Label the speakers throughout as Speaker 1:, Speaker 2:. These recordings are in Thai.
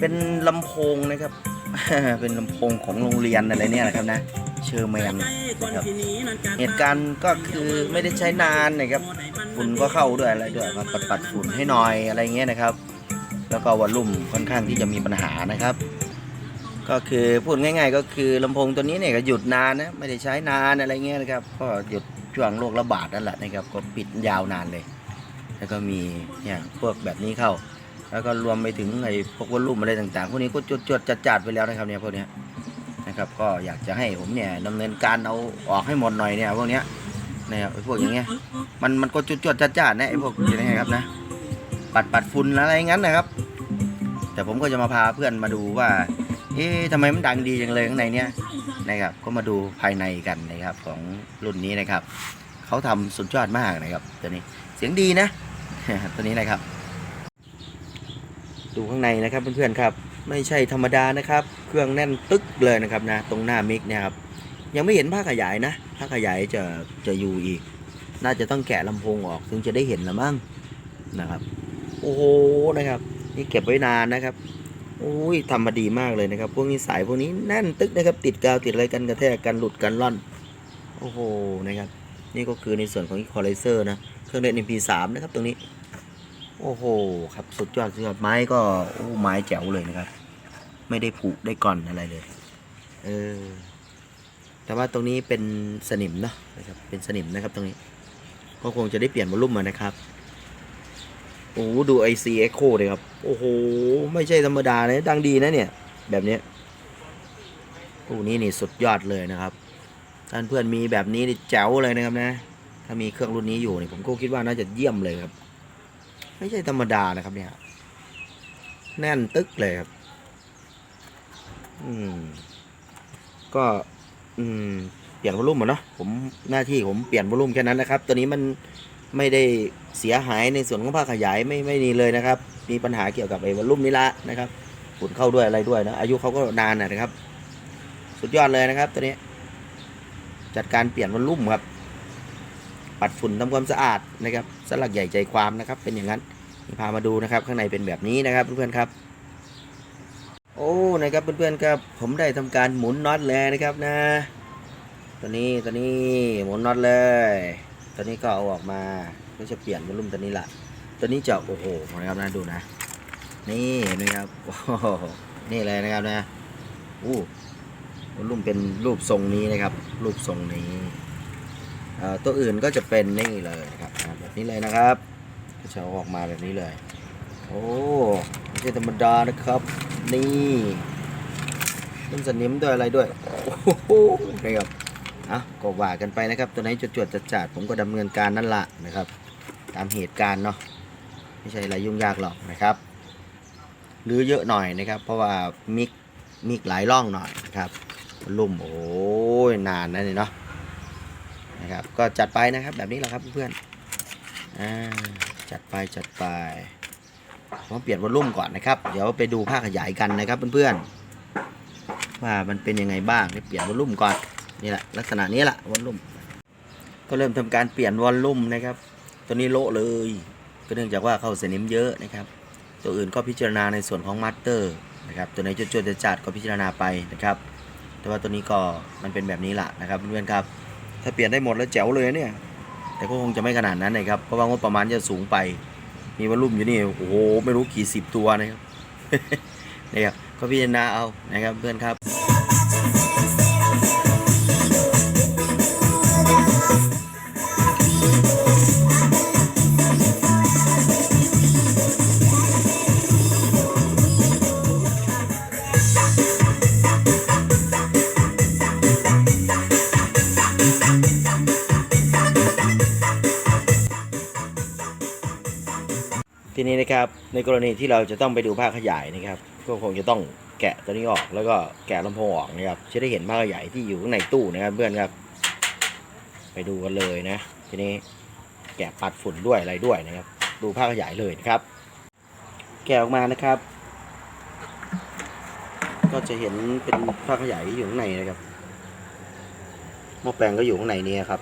Speaker 1: เป็นลำโพงนะครับ เป็นลำโพงของโรงเรียนอะไรเนี่ยนะครับนะเชอร์แมนนะครับเหตุการณ์ก็คือไม่ได้ใช้นานนะครับฝุ่นก็เข้าด้วยอะไรด้วยมาปัดปัดฝุ่นให้หน่อยอะไรเงี้ยนะครับ แล้วก็วอลลุ่มค่อนข้างที่จะมีปัญหานะครับ ก็คือพูดง่ายๆ ก็คือลำโพงตัวนี้เนี่ยก็หยุดนานนะไม่ได้ใช้นานอะไรเงี้ยนะครับ ก็หยุดช่วงโรคระบาดนั่นแหละนะครับก็ปิดยาวนานเลย แล้วก็มีเนี่ยพวกแบบนี้เข้า แล้วก็รวมไปถึงไอ้พวกวอลลุ่มอะไรต่างๆพวกนี้ก็จดจดจัดจัดๆไปแล้วนะครับเนี่ยพวกนี้นะครับก็อยากจะให้ผมเนี่ยดำเนินการเอาออกให้หมดหน่อยเนี่ยพวกเนี้ยนะครับพวกอย่างเงี้ยมันมันก็จดจดจัดจัดๆนะไอ้พวกอย่างเงี้ยครับนะปัดปัดฝุ่นอะไรงั้นนะครับ แต่ผมก็จะมาพาเพื่อนมาดูว่า เอ๊ะทำไมมันดังดีจังเลยข้างในเนี้ยนะครับ ก็มาดูภายในกันนะครับของรุ่นนี้นะครับเขาทำสุดยอดมากนะครับตัวนี้เสียงดีนะตัวนี้นะครับ ดูข้างในนะครับเพื่อนๆครับ ไม่ใช่ธรรมดานะครับ เครื่องแน่นตึ๊กเลยนะครับนะ ตรงหน้ามิกเนี่ยครับ ยังไม่เห็นภาคขยายนะภาคขยายจะจะอยู่อีก น่าจะต้องแกะลำโพงออกถึงจะได้เห็นละมั้งนะครับ โอ้โหนะครับ นี่เก็บไว้นานนะครับโอ้ยทำมาดีมากเลยนะครับ พวกนี้สายพวกนี้แน่นตึกนะครับ ติดกาวติดอะไรกันกระแทกกันหลุดกันล่อน โอ้โหนะครับ นี่ก็คือในส่วนของ equalizer นะ เครื่องเล่น MP3 นะครับตรงนี้ โอ้โห ครับสุดยอดสุดยอดไม้ก็โอ้ไม้แจ๋วเลยนะครับ ไม่ได้ผุได้ก่อนอะไรเลย เออ แต่ว่าตรงนี้เป็นสนิมเนาะนะครับเป็นสนิมนะครับตรงนี้ ก็คงจะได้เปลี่ยนวอลลุ่มมานะครับโอ้โหดู IC Echo เลยครับ โอ้โห ไม่ใช่ธรรมดานะดังดีนะเนี่ย แบบเนี้ยโอ้นี่นี่สุดยอดเลยนะครับท่านเพื่อนมีแบบนี้นี่แจ๋วเลยนะครับนะ ถ้ามีเครื่องรุ่นนี้อยู่เนี่ยผมก็คิดว่าน่าจะเยี่ยมเลยครับ ไม่ใช่ธรรมดานะครับเนี่ย แน่นตึกเลยครับ อืม ก็ อืม เปลี่ยนวอลลุ่มอะเนาะ ผมหน้าที่ผมเปลี่ยนวอลลุ่มแค่นั้นนะครับ ตัวนี้มันไม่ได้เสียหายในส่วนของภาคขยายไม่ไม่นี่เลยนะครับ มีปัญหาเกี่ยวกับไอ้วอลลุ่มนี้ละนะครับฝุ่นเข้าด้วยอะไรด้วยนะ อายุเขาก็นานนะนะครับ สุดยอดเลยนะครับตัวนี้ จัดการเปลี่ยนวอลลุ่มครับ ปัดฝุ่นทำความสะอาดนะครับ สลักใหญ่ใจความนะครับ เป็นอย่างนั้นนี่พามาดูนะครับ ข้างในเป็นแบบนี้นะครับเพื่อนๆครับโอ้นะครับเพื่อนๆครับผมได้ทำการหมุนน็อตแล้วนะครับนะ ตัวนี้ตัวนี้หมุนน็อตเลย ตัวนี้ก็เอาออกมาก็จะเปลี่ยนวอลลุ่มตัวนี้ละตัวนี้จะโอ้โหนะครับนะดูนะ นี่นะครับโอ้นี่เลยนะครับนะอู้วอลลุ่มเป็นรูปทรงนี้นะครับ รูปทรงนี้ ตัวอื่นก็จะเป็นนี่เลยครับแบบนี้เลยนะครับก็จะเอาออกมาแบบนี้เลย โอ้ไม่ใช่ธรรมดานะครับ นี่ต้นสนิมด้วยอะไรด้วยโอ้โหนะครับอะก็ว่ากันไปนะครับ ตัวไหนจดจดจัดจัดๆผมก็ดำเนินการนั่นละนะครับ ตามเหตุการณ์เนาะไม่ใช่อะไรยุ่งยากหรอกนะครับหรือเยอะหน่อยนะครับ เพราะว่ามิกมิกหลายร่องหน่อยนะครับลุ่มโอ้ยนานนะนี่เนาะ นะครับ ก็จัดไปนะครับแบบนี้แหละครับเพื่อนๆอ่าจัดไปจัดไปผมเปลี่ยนวอลลุ่มก่อนนะครับ เดี๋ยวไปดูภาคขยายกันนะครับเพื่อนๆว่ามันเป็นยังไงบ้างเปลี่ยนวอลลุ่มก่อนนี่แหละลักษณะนี้แหละวอลลุ่ม ก็เริ่มทำการเปลี่ยนวอลลุ่มนะครับ ตัวนี้โละเลย ก็เนื่องจากว่าเข้าเสนิมเยอะนะครับ ตัวอื่นก็พิจารณาในส่วนของมาสเตอร์นะครับตัวไหนจดๆจัดก็พิจารณาไปนะครับ แต่ว่าตัวนี้ก็มันเป็นแบบนี้แหละนะครับเพื่อนๆครับ ถ้าเปลี่ยนได้หมดแล้วแจ๋วเลยเนี่ย แต่ก็คงจะไม่ขนาดนั้นนะครับ เพราะว่างบประมาณจะสูงไป มีวอลลุ่มอยู่นี่ โอ้โห ไม่รู้กี่สิบตัวนะครับ นะครับ ก็พิจารณาเอา นะครับเพื่อนครับ ทีนี้นะครับในกรณีที่เราจะต้องไปดูภาคขยายนะครับก็คงจะต้องแกะตัวนี้ออก แล้วก็แกะลำโพงออกนะครับจะได้เห็นภาคขยายที่อยู่ข้างในตู้นะครับเพื่อนครับ ไปดูกันเลยนะ ทีนี้แกะปัดฝุ่นด้วยอะไรด้วยนะครับ ดูภาคขยายเลยนะครับ แกะออกมานะครับ ก็จะเห็นเป็นภาคขยายที่อยู่ข้างในนะครับหม้อแปลงก็อยู่ข้างในนี้ครับ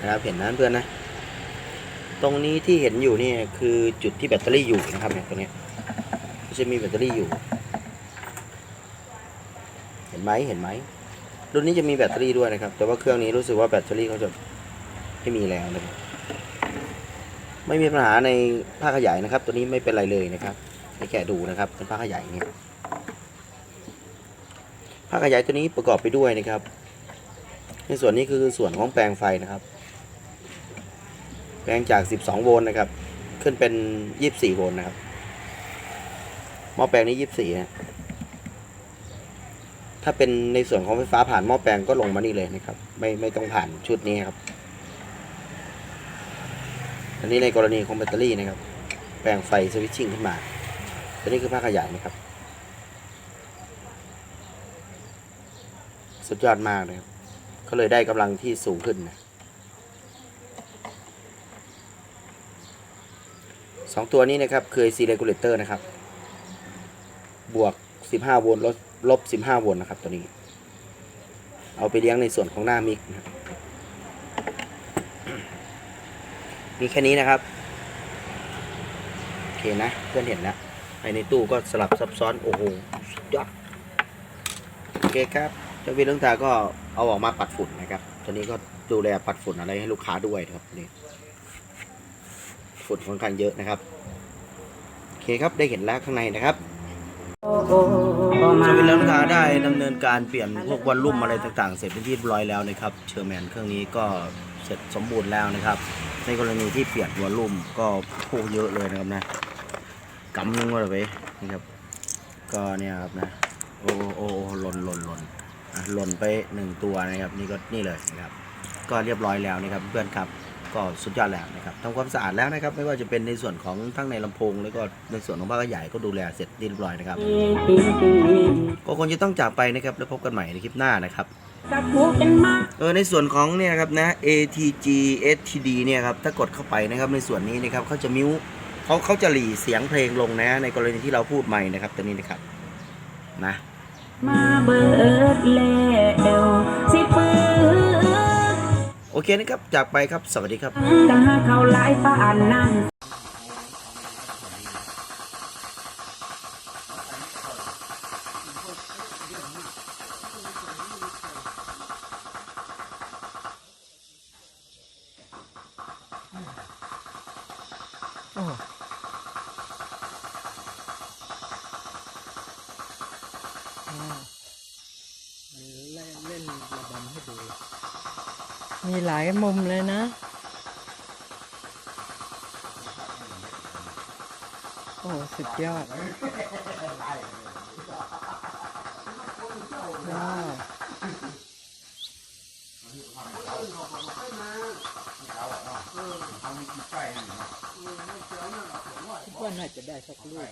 Speaker 1: นะครับเห็นนะเพื่อนนะ ตรงนี้ที่เห็นอยู่นี่คือจุดที่แบตเตอรี่อยู่นะครับเนี่ยตรงนี้จะมีแบตเตอรี่อยู่ เห็นไหมเห็นไหมรุ่นนี้จะมีแบตเตอรี่ด้วยนะครับ แต่ว่าเครื่องนี้รู้สึกว่าแบตเตอรี่เขาจะไม่มีแล้วนะครับไม่มีปัญหาในภาคขยายนะครับ ตัวนี้ไม่เป็นไรเลยนะครับให้แกะดูนะครับเป็นภาคขยายเนี่ยภาคขยายตัวนี้ประกอบไปด้วยนะครับ ในส่วนนี้คือส่วนของแปลงไฟนะครับ แปลงจาก 12 โวลต์นะครับ ขึ้นเป็น 24 โวลต์นะครับ หม้อแปลงนี้ 24นะถ้าเป็นในส่วนของไฟฟ้าผ่านหม้อแปลงก็ลงมานี่เลยนะครับ ไม่ไม่ต้องผ่านชุดนี้ครับ อันนี้ในกรณีของแบตเตอรี่นะครับ แปลงไฟสวิตชิ่งขึ้นมาตัวนี้คือภาคขยายนะครับ สุดยอดมากเลยครับก็เลยได้กำลังที่สูงขึ้นนะ สองตัวนี้นะครับคือ AC regulator นะครับ บวก 15 โวลต์ลบลบ 15 โวลต์นะครับตัวนี้ เอาไปเลี้ยงในส่วนของหน้ามิกนะมีแค่นี้นะครับ โอเคนะ เพื่อนเห็นแล้วภายในตู้ก็สลับซับซ้อน โอ้โหสุดยอดโอเคครับเจ้าวีเรื่องตาก็เอาออกมาปัดฝุ่นนะครับ ตัวนี้ก็ดูแลปัดฝุ่นอะไรให้ลูกค้าด้วยนะครับนี่ ฝุ่นค่อนข้างเยอะนะครับโอเคครับได้เห็นแล้วข้างในนะครับสวิตช์แล้วลูกค้าได้ดำเนินการเปลี่ยนพวกวอลลุ่มอะไรต่างๆ เสร็จเป็นที่เรียบร้อยแล้วนะครับเชอร์แมนเครื่องนี้ก็เสร็จสมบูรณ์แล้วนะครับ ในกรณีที่เปลี่ยนวอลลุ่มก็โคเยอะเลยนะครับนะกำนึงว่าเลยเว้ยนะครับก็เนี่ยครับนะโอ้โอ้โอ้หล่นหล่นหล่นอะหล่นไปหนึ่งตัวนะครับนี่ก็นี่เลยนะครับ ก็เรียบร้อยแล้วนะครับเพื่อนครับ ก็สุดยอดแล้วนะครับทำความสะอาดแล้วนะครับ ไม่ว่าจะเป็นในส่วนของทั้งในลำโพง แล้วก็ในส่วนของภาคใหญ่ก็ดูแลเสร็จเรียบร้อยนะครับ ก็คงจะต้องจากไปนะครับ แล้วพบกันใหม่ในคลิปหน้านะครับ
Speaker 2: กับหมูเป็นมา
Speaker 1: เออในส่วนของเนี่ยครับนะ ATG STD เนี่ยครับถ้ากดเข้าไปนะครับในส่วนนี้นะครับเขาจะมิวเขาเขาจะหลีเสียงเพลงลงนะ ในกรณีที่เราพูดใหม่นะครับตัวนี้นะครับนะ
Speaker 2: มาเบิดแล้ว
Speaker 1: เคนะครับ จากไปครับ สวัสดีครับ
Speaker 2: กะหาเขาหลายปานนั้น
Speaker 3: มีหลายมุมเลยนะ โอ้ สุดยอดว้าวคิดว่าน่าจะได้สักลูก